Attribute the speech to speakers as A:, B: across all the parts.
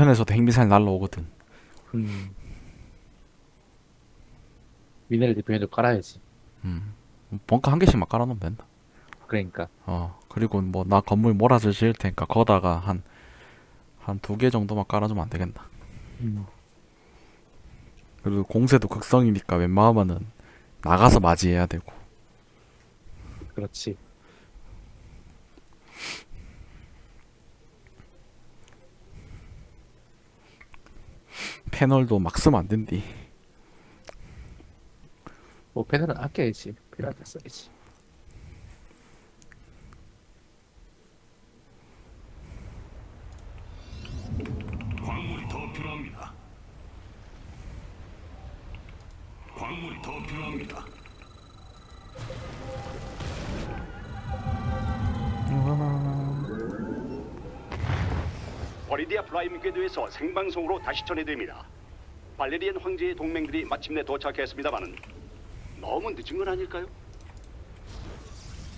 A: 뒤편에서도 핵미사일 날라오거든.
B: 음. 미네랄 디펜도 깔아야지.
A: 음. 벙커 한 개씩만 깔아놓으면 된다.
B: 그러니까.
A: 어 그리고 뭐 나 건물 몰아서 지을 테니까 거다가 한 한 두 개 정도만 깔아주면 안 되겠나.
B: 음.
A: 그리고 공세도 극성이니까 웬만하면은 나가서 맞이해야 되고.
B: 그렇지.
A: 패널도 막 쓰면 안 된디.
B: 뭐 패널은 아껴야지. 필요할 때 써야지.
C: 광물이 더 필요합니다. 광물이 더 필요합니다.
D: 버리디아 프라임 궤도에서 생방송으로 다시 전해드립니다. 발레리안 황제의 동맹들이 마침내 도착했습니다마는 너무 늦은 건 아닐까요?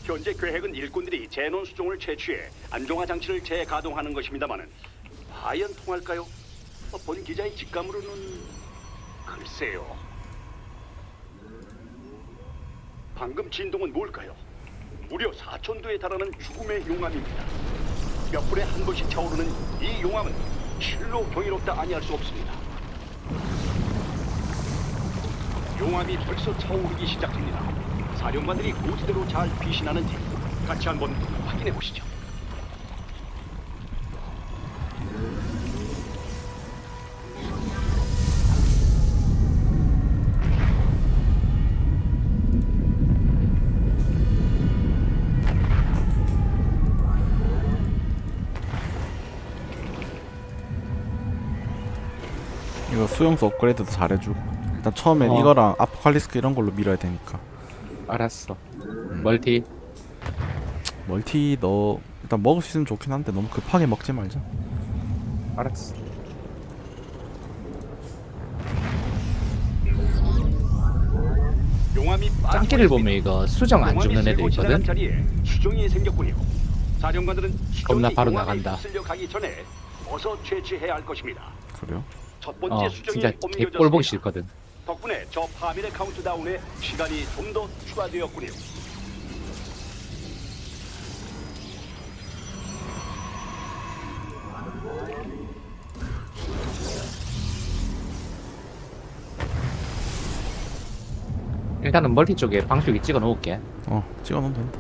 D: 현재 계획은 일꾼들이 제논 수종을 채취해 안정화 장치를 재가동하는 것입니다마는 과연 통할까요? 어, 본 기자의 직감으로는 글쎄요. 방금 진동은 뭘까요? 무려 4천도에 달하는 죽음의 용암입니다. 몇 분에 한 번씩 차오르는 이 용암은 실로 경이롭다 아니할 수 없습니다. 용암이 벌써 차오르기 시작합니다. 사령관들이 고지대로 잘 피신하는지 같이 한번 확인해 보시죠.
A: 수용소 업그레이드도 잘해주고. 일단 처음엔
B: 어.
A: 이거랑 아포칼리스크 이런 걸로 밀어야 되니까.
B: 알았어. 멀티.
A: 멀티 너 일단 먹을 수 있으면 좋긴 한데 너무 급하게 먹지 말자.
B: 알았어.
D: 용암이
B: 짱끼를 보면 이거 수정 안 죽는 애들 있거든.
D: 자리에 수정이 생겼군요. 사령관들은 수정이
B: 겁나 바로 나간다.
D: 휩쓸려 가기 전에 어서 채취해야 할 것입니다.
A: 그래요?
D: 첫 번째
B: 어,
D: 수정이
B: 진짜 개꼴 보기
D: 옮겨졌습니다.
B: 싫거든.
D: 덕분에 저 파밀의 카운트다운에 시간이 좀 더 추가되었군요.
B: 일단은 멀티 쪽에 방식이 찍어 놓을게.
A: 어 찍어놓으면 된다.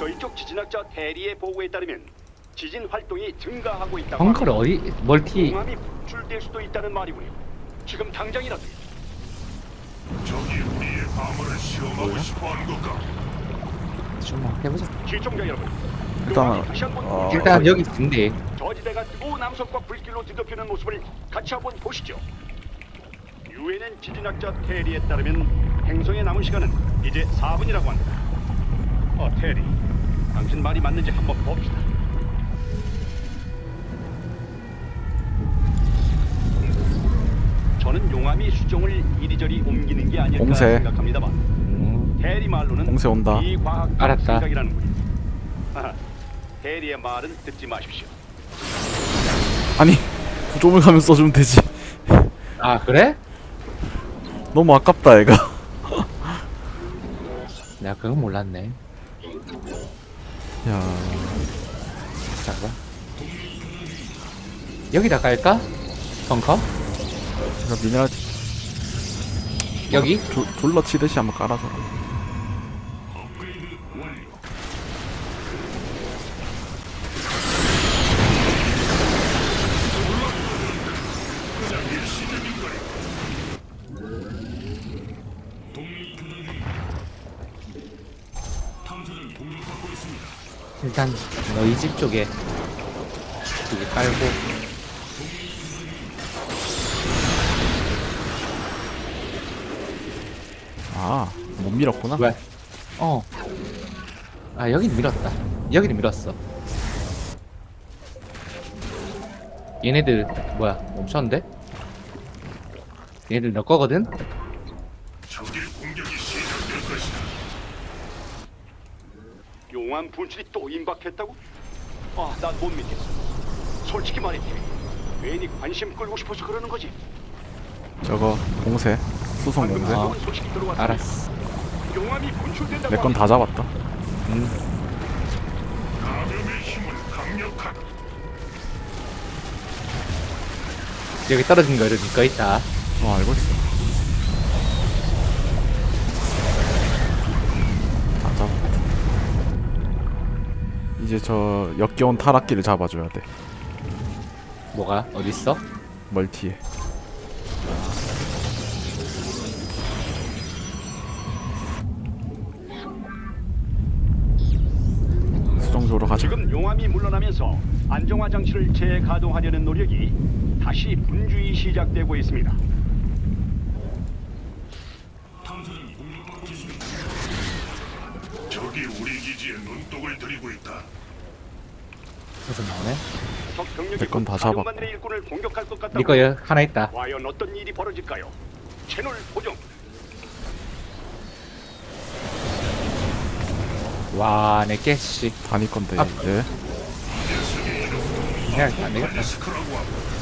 D: 저희 쪽 지진학자 대리의 보고에 따르면 지진 활동이 증가하고 있다고
B: 벙커를
D: 합니다.
B: 어디 멀티
D: 용암이 분출될 수도 있다는 말이군요. 지금 당장이라도
C: 적이 우리의 방어를 시험하고 싶어하는 것 같고
B: 좀 해보자.
D: 시청자 여러분,
A: 일단
D: 용암이 다시 한번
A: 어,
B: 일단 여기 있는데
D: 저지대가 뜨거운 남석과 불길로 뒤덮이는 모습을 같이 한번 보시죠. 유엔엔 지진학자 테리에 따르면 행성에 남은 시간은 이제 4분이라고 합니다. 어, 테리, 당신 말이 맞는지 한번 봅시다. 저는 용암이 수정을 이리저리 옮기는 게 아닐까
A: 공세.
D: 생각합니다만
B: 음,
D: 테리 말로는
A: 공세 온다.
D: 비과학
B: 알았다.
D: 생각이라는군요. 아하, 테리의 말은 듣지 마십시오.
A: 아니 구조물 가면 써주면 되지.
B: 아 그래?
A: 너무 아깝다 얘가.
B: 내가 그건 몰랐네.
A: 야
B: 잠깐. 여기다 깔까? 벙커?
A: 이거 미네랄
B: 여기?
A: 조, 졸러 치듯이 한번 깔아줘.
B: 일단 너희 집 쪽에 여기 깔고
A: 아 못 밀었구나.
B: 왜? 어. 아 여긴 밀었다. 여기는 밀었어. 얘네들 뭐야 멈췄는데? 얘네들 너 거거든?
D: 용암 분출이 또 임박했다고? 아, 난 못 믿겠어. 솔직히 말해, 팀이. 괜히 관심 끌고 싶어서 그러는 거지.
A: 저거 공세 수송
D: 방금
A: 공세
B: 어.
D: 새로운 소식이 들어왔어.
B: 알았어.
D: 용암이 분출된다고.
A: 내 건 다 잡았다
B: 음.
C: 감염의 힘은 강력하다.
B: 여기 떨어진 거거 있다.
A: 어 알고 있어 이제 저 역겨운 타락기를 잡아줘야 돼
B: 뭐가 어디 있어?
A: 멀티에 수정조로 가자
D: 지금 용암이 물러나면서 안정화 장치를 재가동하려는 노력이 다시 분주히 시작되고 있습니다.
C: 적이 우리 기지에 눈독을 들이고 있다.
B: 무슨 나오네?
D: 적 병력이
A: 잡았고.
D: 일꾼을 공격할 것 같다.
B: 니거 여 하나 있다.
D: 과연 어떤 일이 벌어질까요? 채널 고정.
B: 와, 내게 씨.
A: 다니 건데
B: 아.
A: 이제
B: 해야 안 되겠다.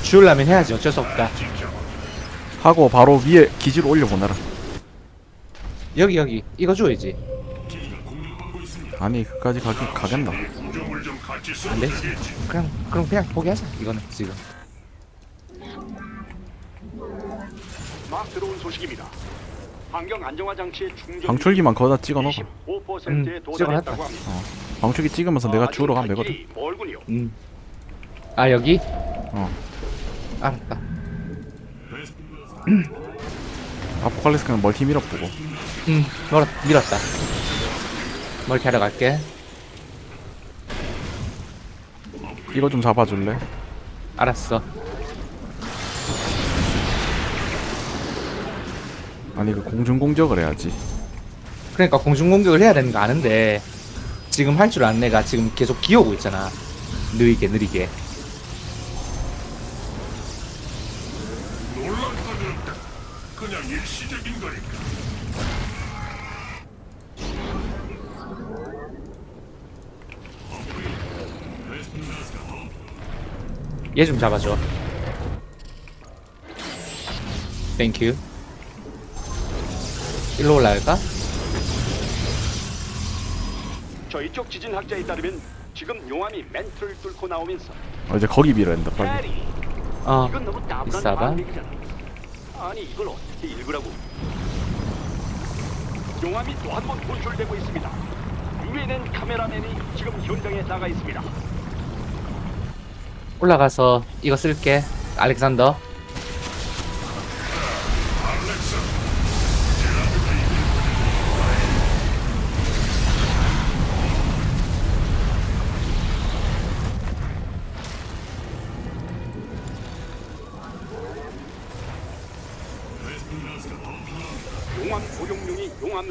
B: 주우려면 해야지 어쩔 수 없다.
A: 하고 바로 위에 기지로 올려보내라
B: 여기 여기 이거 줘야지.
A: 아니 그까지 가기 가겠나
C: 좀 같이
B: 안 돼?
C: 써주겠지.
B: 그냥 그럼 그냥 포기하자. 이거는 지금.
D: 막 들어온 소식입니다. 환경 안정화 장치의 충전
A: 방출기만 거기다 찍어 넣어
D: 25%에
B: 음,
D: 도달했다고
B: 찍어놨다.
D: 합니다.
A: 방출기 찍으면서 내가
D: 아직
A: 주우러 가면
D: 갈
A: 되거든
D: 길이 멀군요.
B: 음. 아 여기?
A: 어
B: 알았다.
A: 아포칼리스 그냥 멀티 밀어보고
B: 음, 밀었, 밀었다. 멀티 하러 갈게.
A: 이거 좀 잡아줄래?
B: 알았어.
A: 아니 그 공중 공격을 해야지
B: 그러니까 공중 공격을 해야 되는 거 아는데 지금 할 줄 안 내가 지금 계속 기어오고 있잖아. 느리게 느리게.
C: 놀랄 것은 없다. 그냥 일시적인 거니까.
B: 얘 좀 잡아줘. 땡큐. 일로 올라갈까?
D: 저희 쪽 지진 학자에 따르면 지금 용암이 멘트를 뚫고 나오면서
A: 어, 이제 거기 밀어야 된다 빨리
D: 해리
B: 어.
D: 이건 너무 나분한
B: 비싸다.
D: 반응이잖아. 아니 이걸 어떻게 읽으라고? 용암이 또 한 번 분출되고 있습니다. 유엔엔 카메라맨이 지금 현장에 나가 있습니다.
B: 올라가서 이거 쓸게. 알렉산더.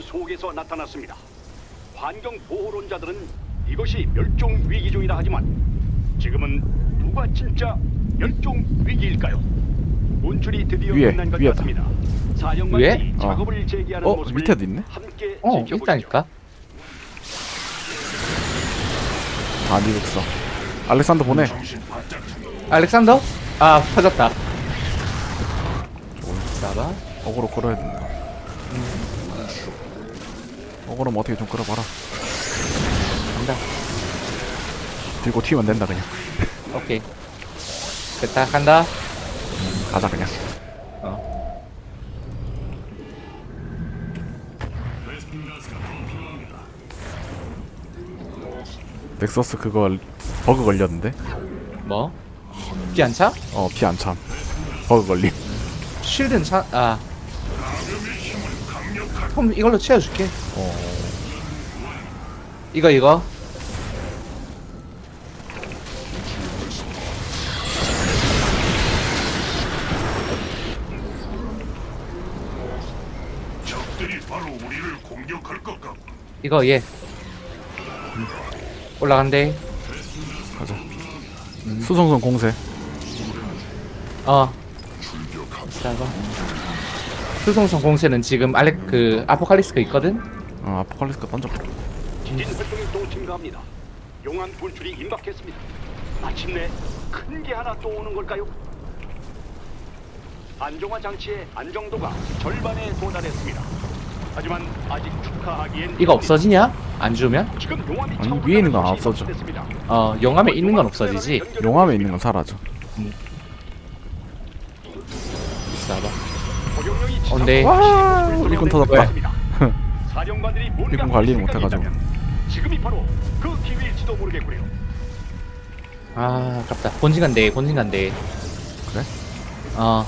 D: 속에서 나타났습니다. 환경 보호론자들은 이것이 멸종 위기 중이라 하지만 지금은 누가 진짜 멸종 위기일까요? 분출이 드디어
A: 위에,
D: 끝난 것
A: 위에다.
D: 같습니다. 사령관이
B: 위에?
A: 어.
D: 작업을 재개하는
A: 어,
D: 모습을
A: 밑에도 있네?
D: 함께
B: 어,
D: 지켜보시죠.
B: 있다니까.
A: 다니 육서 알렉산더 보내.
B: 알렉산더? 아, 터졌다. 잡아.
A: 어그로 끌어야 된다 어그로면 어떻게 좀 끌어봐라
B: 간다.
A: 들고 튀면 된다 그냥
B: 오케이. 됐다. 간다.
A: 가자 그냥
B: 어.
A: 넥서스 그거 버그 걸렸는데
B: 뭐? 피 안 차?
A: 어 피 안 참 버그 걸림
B: 쉴드는 차, 아. 그럼 이걸로 채워줄게.
A: 어
B: 이거, 이거. 이거, 얘. 올라간대.
A: 가자 수송선 공세
B: 어. 비싸봐. 수송선 공세는 지금 알렉, 그, 아포칼리스크 있거든?
A: 어 아포칼리스가 던져버려
D: 지진 활동이 또 증가합니다. 용암 분출이 임박했습니다. 마침내 큰 게 하나 또 오는 걸까요? 안정화 장치의 안정도가 절반에 도달했습니다. 하지만 아직 축하하기엔
B: 이거 없어지냐? 안 주면?
D: 지금 용암이
A: 아니,
D: 차오르는
A: 위에 있는
D: 것이
A: 없어져.
D: 됐습니다.
B: 어 용암에 있는 건 없어지지
A: 용암에 있는 건 사라져.
B: 있어봐 어, 네.
A: 와, 일꾼 터졌다.
D: 사령관들이 뭔가
A: 일꾼 관리를 못 해가지고.
D: 있다면 지금이 바로 그 기회일지도 모르겠고요.
B: 아 아깝다 본진 간대 본진 간대
A: 그래?
B: 어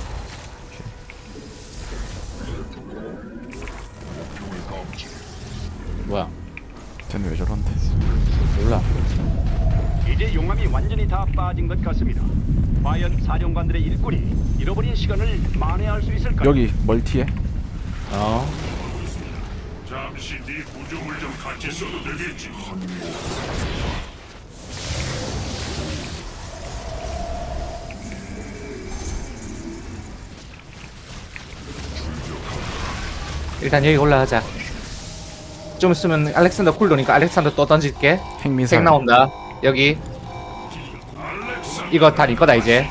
A: 쟤는 왜 저런데?
B: 몰라
D: 이제 용암이 완전히 다 빠진 것 같습니다. 과연 사령관들의 일꾼이 잃어버린 시간을 만회할 수 있을까요?
A: 여기 멀티에
B: 어
C: 잠시 네 구조물 좀 같이 써도 되겠지.
B: 일단 여기 올라가자 좀 있으면 알렉산더 쿨도니까 알렉산더 또 던질게
A: 핵미사일.
B: 색 나온다 여기 이거 다니 거다 이제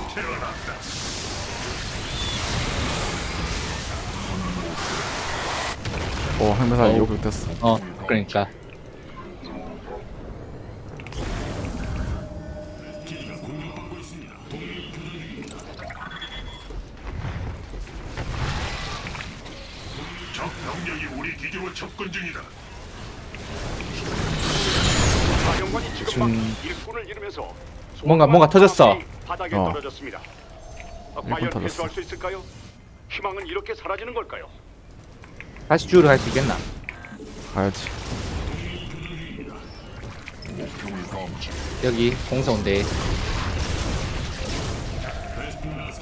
A: 어 핵미사일
B: 어우.
A: 요격됐어.
B: 어 그러니까
C: 적 병력이 우리 기지로 접근 중이다.
D: 막
B: 좀-
D: 일꾼을 잃으면서
B: 뭔가- 뭔가 터졌어.
D: 바닥에
A: 어.
D: 떨어졌습니다. 아,
A: 일꾼
D: 과연
A: 터졌어.
D: 해소할 수 있을까요? 희망은 이렇게 사라지는 걸까요?
B: 다시 주우러 갈 수 있겠나
A: 가야지.
B: 여기 공사 온대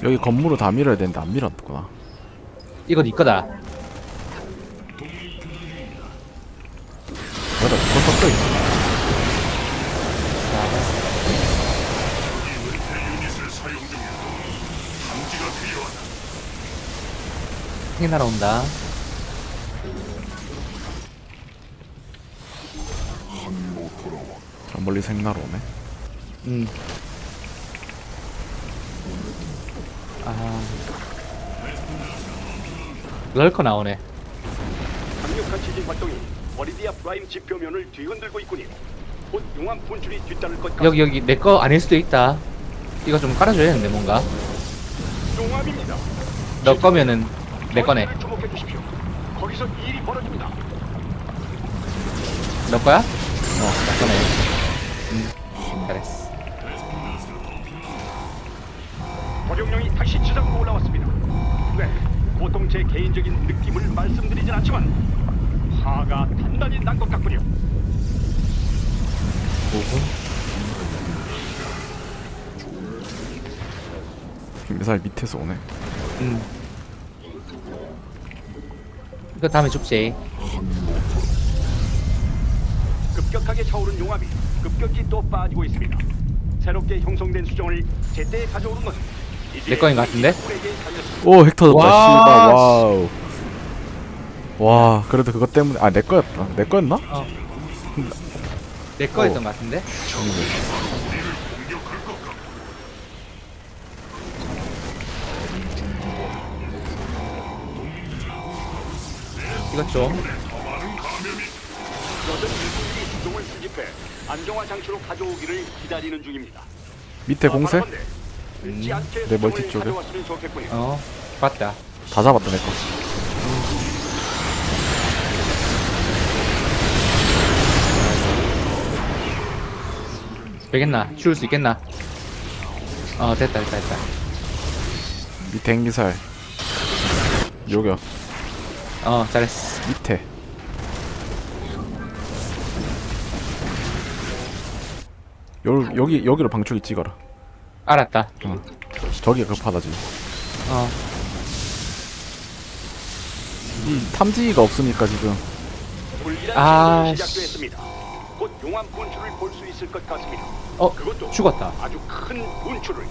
A: 여기 건물을 다 밀어야 되는데 안 밀었구나.
B: 이거 니 거다
A: 여기다 그거 섞여 있어.
B: 핵이 날아온다
A: 저 멀리 생나로 오네.
B: 음. 아. 럴커 나오네.
D: 강력한 지진 활동이 버리디아 프라임 지표면을 뒤흔들고 있군요. 곧 용암 분출이 뒤따를 것 같습니다.
B: 여기 여기 내 거 아닐 수도 있다. 이거 좀 깔아줘야겠는데 뭔가.
D: 용암입니다.
B: 너 거면은 내 거네.
D: 저희를 주목해 주십시오. 거기서 일이 벌어집니다.
B: 너 거야? 어, 내 거네. 음, 잘했어.
D: 버룡령이 다시 지상으로 올라왔습니다. 네, 보통 제 개인적인 느낌을 말씀드리진 않지만 화가 단단히 난 것 같군요.
B: 5분?
A: 핵미사일 밑에서 오네.
B: 음. 이거 다음에 줍지.
D: 급격하게 차오른 용암이 급격히 또 빠지고 있습니다. 새롭게 형성된 수정을 제때 가져오는 건 이제
B: 내 거인 것 같은데?
D: 우리에게 달렸습니다.
A: 오핵 터졌다.
B: 와,
A: 씨발 와우. 와 그래도 그것 때문에 아 내 거였다. 내 거였나?
B: 내 거였던 것 같은데? 이것 좀.
D: 여전히 일꾼들이 수정을 수집해 안정화 장치로 가져오기를 기다리는 중입니다.
A: 밑에
D: 아,
A: 공세?
D: 않게
A: 내 멀티 쪽에?
B: 어, 봤다.
A: 다 잡았다 내 거.
B: 되겠나? 치울 수 있겠나? 어, 됐다, 됐다, 됐다.
A: 밑에 핵미사일. 요격.
B: 어, 잘했어.
A: 밑에. 요, 여기 여기로 방출기 찍어라.
B: 알았다.
A: 어. 저기가 급하다 지금.
B: 어,
A: 이 탐지기가 없으니까 지금
B: 아, 씨.
D: 시작됐습니다. 곧 용암 분출을 볼 수 있을 것 같습니다.
B: 어,
D: 그것도
B: 죽었다.
D: 아주 큰 분출을.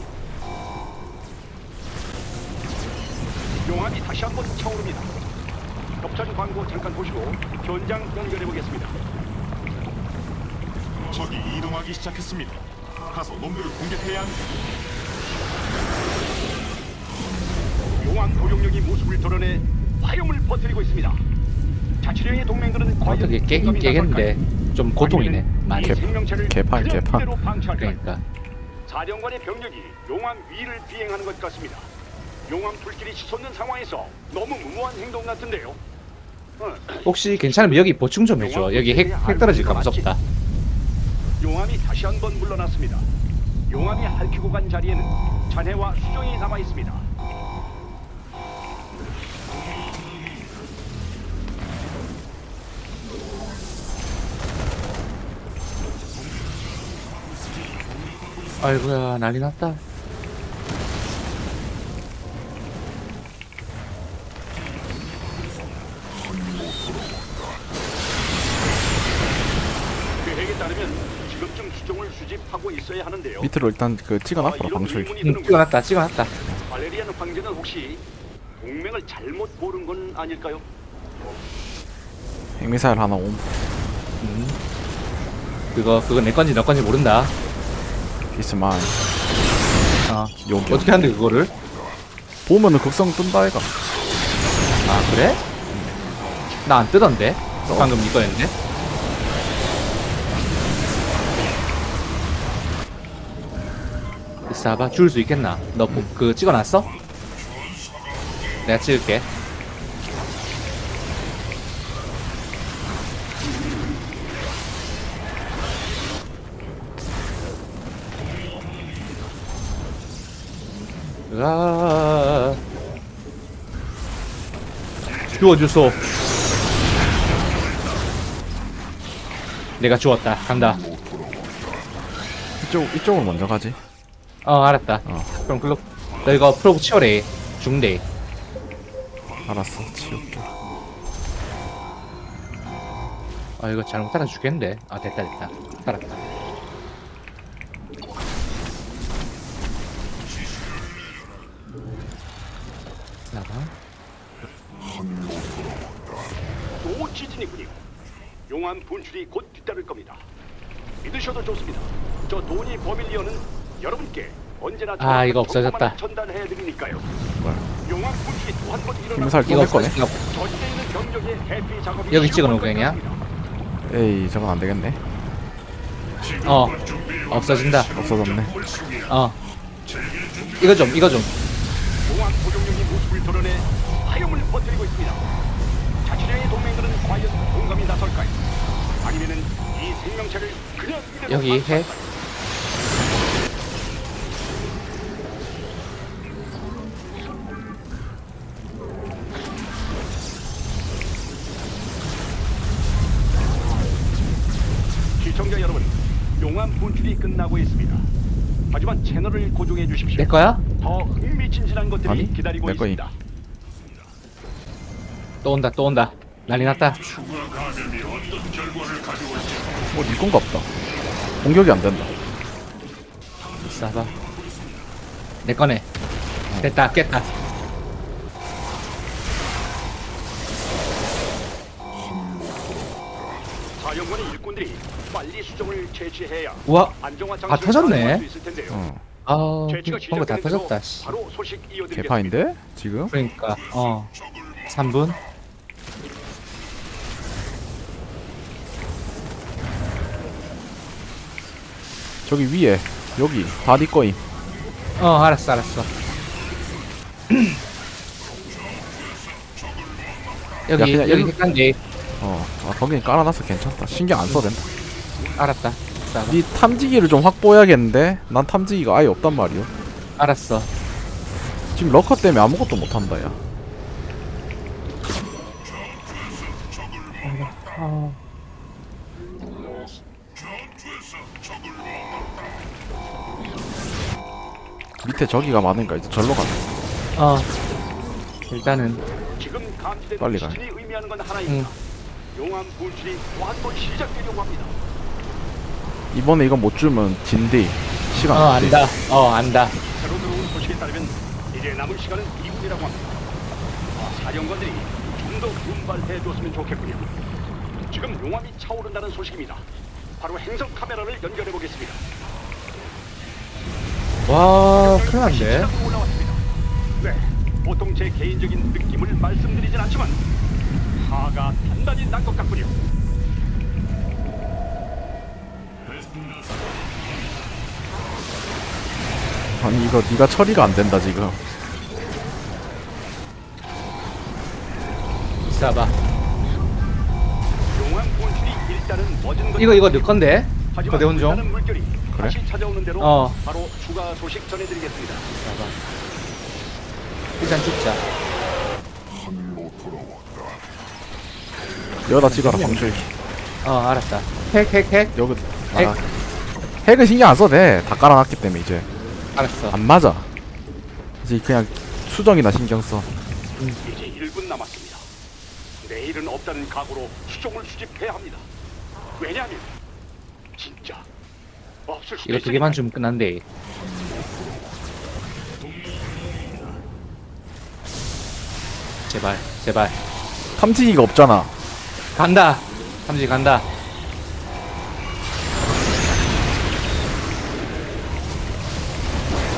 D: 용암이 다시 한번 차오릅니다. 협찬 광고 잠깐 보시고 현장 연결해 보겠습니다.
C: 적이 이동하기 시작했습니다. 가서 놈들을 공격해야 합니다.
D: 용암 고용력이 모습을 드러내 화염을 퍼뜨리고 있습니다. 자치령의 동맹들은 과연
B: 어떻게 깨긴 깨겠는데? 좀 고통이네 많이
D: 생명체를
A: 개판, 개판.
B: 그러니까
D: 사령관의 병력이 용암 위를 비행하는 것 같습니다. 용암 불길이 치솟는 상황에서 너무 무모한 행동 같은데요. 어,
B: 혹시 괜찮으면 여기 보충 좀 해줘 여기 핵, 핵 떨어질까 무섭다
D: 용암이 다시 한 번 물러났습니다. 용암이 핥히고 간 자리에는 잔해와 수정이 남아 있습니다.
B: 아이고야 난리 났다
A: 밑으로 일단 그 찍어놨더라
D: 아, 의문이
B: 응 찍어놨다 찍어놨다.
D: 발레리안 황제는 혹시 동맹을 잘못 고른 건 아닐까요?
A: 핵미사일 하나 옴.
B: 음. 그거 그거 내 건지 너 건지 모른다.
A: 있으면
B: 어.
A: 여기.
B: 어떻게 하는데 그거를?
A: 보면은 극성 뜬다 애가.
B: 아 그래? 나 안 뜨던데? 방금 이거였는 데 있어봐 줄수 있겠나? 너 그 찍어놨어? 내가 찍을게. 으아. 주워주소. 내가 주웠다. 간다.
A: 이쪽 이쪽으로 먼저 가지
B: 어 알았다.
A: 어.
B: 그럼 글로 너 이거 프로브 치워래. 중대
A: 알았어. 치울게.
B: 아 이거 잘못 따라 죽겠는데? 아 됐다 됐다. 따랐다. 나가.
D: 또 지진이군요. 용암 분출이 곧 뒤따를 겁니다. 믿으셔도 좋습니다. 저 도니 버밀리언은 여러분께 언제나
B: 아, 이거 없어졌다.
D: 전달해 드리니까요.
A: 뭐야
D: 용암 분출이 또한번 일어나
A: 핵미사일
B: 이거
A: 또내 거네
B: 없어 이거
D: 전진에 있는 병력의 해피 작업이
B: 여기 찍어놓은?
D: 것 같습니다.
A: 에이 저건 안 되겠네
B: 어 없어진다
A: 없어졌네
B: 어 이거 좀 이거 좀
D: 모습을 드러내 화염을 퍼뜨리고 있습니다. 자치령의 동맹들은 과연 공감이 나설까요? 아니면은 이 생명체를 그냥 이대로
B: 여기 해
D: 끝나고 있습니다. 하지만 채널을 고정해 주십시오.
B: 내 거야?
D: 더 흥미진진한 것들이
A: 아니,
D: 기다리고
A: 내 거임.
D: 있습니다.
B: 또 온다 또 온다 난리 났다
C: 추가 감염이 어떤 결과를 가져올지
A: 뭐니 건가 없다 공격이 안 된다
B: 있어봐 내 거네 됐다 깼다
D: 사령관의 일꾼들이 빨리 수정을 채취해야
B: 우와
D: 안정화
B: 아,
D: 장치를
B: 터졌네.
D: 가동할 수 있을 텐데요.
B: 어아
D: 채취가
B: 뭔가 다
D: 시작되는
B: 터졌다
D: 대로
B: 씨.
D: 바로 소식 이어드리겠습니다.
A: 개파인데 지금
B: 그러니까 어 3분
A: 저기 위에 여기 다 네 거임
B: 어 알았어 알았어 여기
A: 그냥
B: 여기
A: 일로-
B: 핵관디
A: 어 아, 거기 깔아놔서 괜찮다. 신경 안 써도 된다.
B: 알았다. 있어봐.
A: 니 탐지기를 좀 확보해야겠는데? 난 탐지기가 아예 없단 말이오.
B: 알았어.
A: 지금 러커 때문에 아무것도 못한다 야.
B: 어.
A: 밑에 저기가 많으니까 이제 절로 가자.
B: 어. 일단은.
D: 지금 감지된
A: 빨리 가요.
D: 지진이 의미하는 건 하나입니다. 용암 분출이 또 한 번 시작되려고 합니다.
A: 이번에 이거 못 주면 진디 시간
B: 어. 안다 어 안다
D: 새로 들어온 소식에 따르면 이제 남은 시간은 2분이라고 합니다. 아, 사령관들이 좀 더 분발해 줬으면 좋겠군요. 지금 용암이 차오른다는 소식입니다. 바로 행성 카메라를 연결해 보겠습니다.
B: 와 큰일 났네.
D: 네, 보통 제 개인적인 느낌을 말씀드리진 않지만 파가 단단히 난 것 같군요.
A: 아니 이거 네가 처리가 안 된다 지금
D: 용암 일단은 멎은 것
B: 이거 이거 내 건데
D: 하지만
B: 거대 혼종
D: 불타는 물결이
A: 그래?
D: 다시 찾아오는 대로
B: 어.
D: 바로 추가 소식 전해드리겠습니다.
B: 일단 죽자
A: 여기다 찍어라 방출기.
B: 어 알았다. 핵 핵 핵.
A: 여기 아. 핵은 신경 안 써도 돼다 깔아놨기 때문에 이제.
B: 알았어.
A: 안 맞아. 이제 그냥 수정이나 신경 써.
D: 이제 1분 남았습니다. 내일은 없다는 각오로 수종을 수집해야 합니다. 왜냐하면 진짜 없을 수도
B: 이거 두
D: 있으니까요.
B: 개만 주면 끝난대. 제발 제발.
A: 탐지기가 없잖아
B: 간다. 삼지 간다.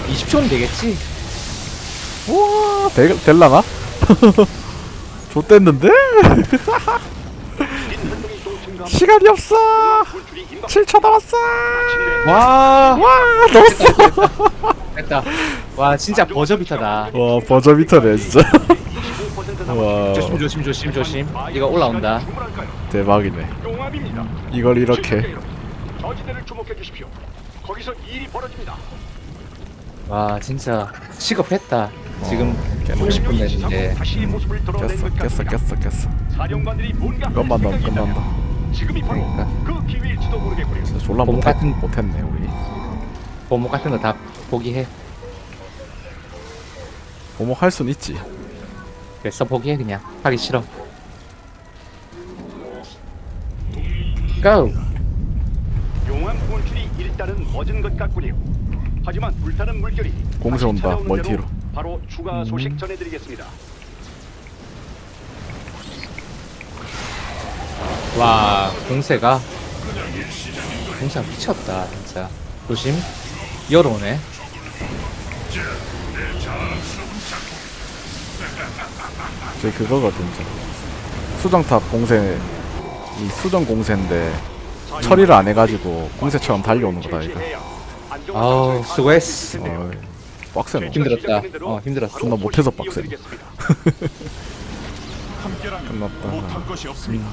B: (20초는) 되겠지?
A: 우와. 될, 될라나? 좆됐는데? 시간이 없어.
D: 분출이 임박
A: 7초 남았어.
B: 와.
A: 와 넣었어
B: 됐다. 와 진짜 버저비터다.
A: 와 버저비터네 진짜
D: 25% 남았습니다.
A: 와
B: 조심 조심 조심 조심 이거 올라온다?
A: 대박이네
D: 용암입니다.
A: 이걸 이렇게
D: 저지대를 주목해 주십시오. 거기서 일이 벌어집니다.
B: 와 진짜 시급했다 지금
A: 깨물
B: 30분 됐는데
D: 다시 모습을 드러낸
A: 깼어
D: 것
A: 깼어
D: 같습니다.
A: 깼어 깼어
D: 사령관들이 뭔가
A: 이것만 넣으면
D: 생각이 있다면 지금이 바로 그 기회일지도 모르겠고요.
A: 진짜 졸라
B: 봄
A: 못했,
B: 같은-
A: 못했네 우리
B: 보목 같은 거 다 포기해
A: 오목 할 순 있지
B: 됐어 포기해 그냥 하기 싫어 고!
D: 용암 분출이 일단은 멎은 것 같군요. 하지만 불타는 물결이
A: 공세
D: 다시
A: 온다,
D: 찾아오는
A: 멀티로.
D: 대로 바로 추가 소식 전해드리겠습니다.
B: 와 공세가 공세가 미쳤다 진짜 조심 열어오네
A: 저희 그거거든 저 수정탑 공세 이 수정 공세인데 처리를 안 해가지고 공세처럼 달려오는 거다 이거
B: 아우 수고했어
A: 빡세노
B: 힘들었다. 어, 힘들었어.
A: 존나 못해서 빡세.
D: 이어드리겠습니다.
C: 함께라면
A: 끝났다
C: 못할 것이 없습니다.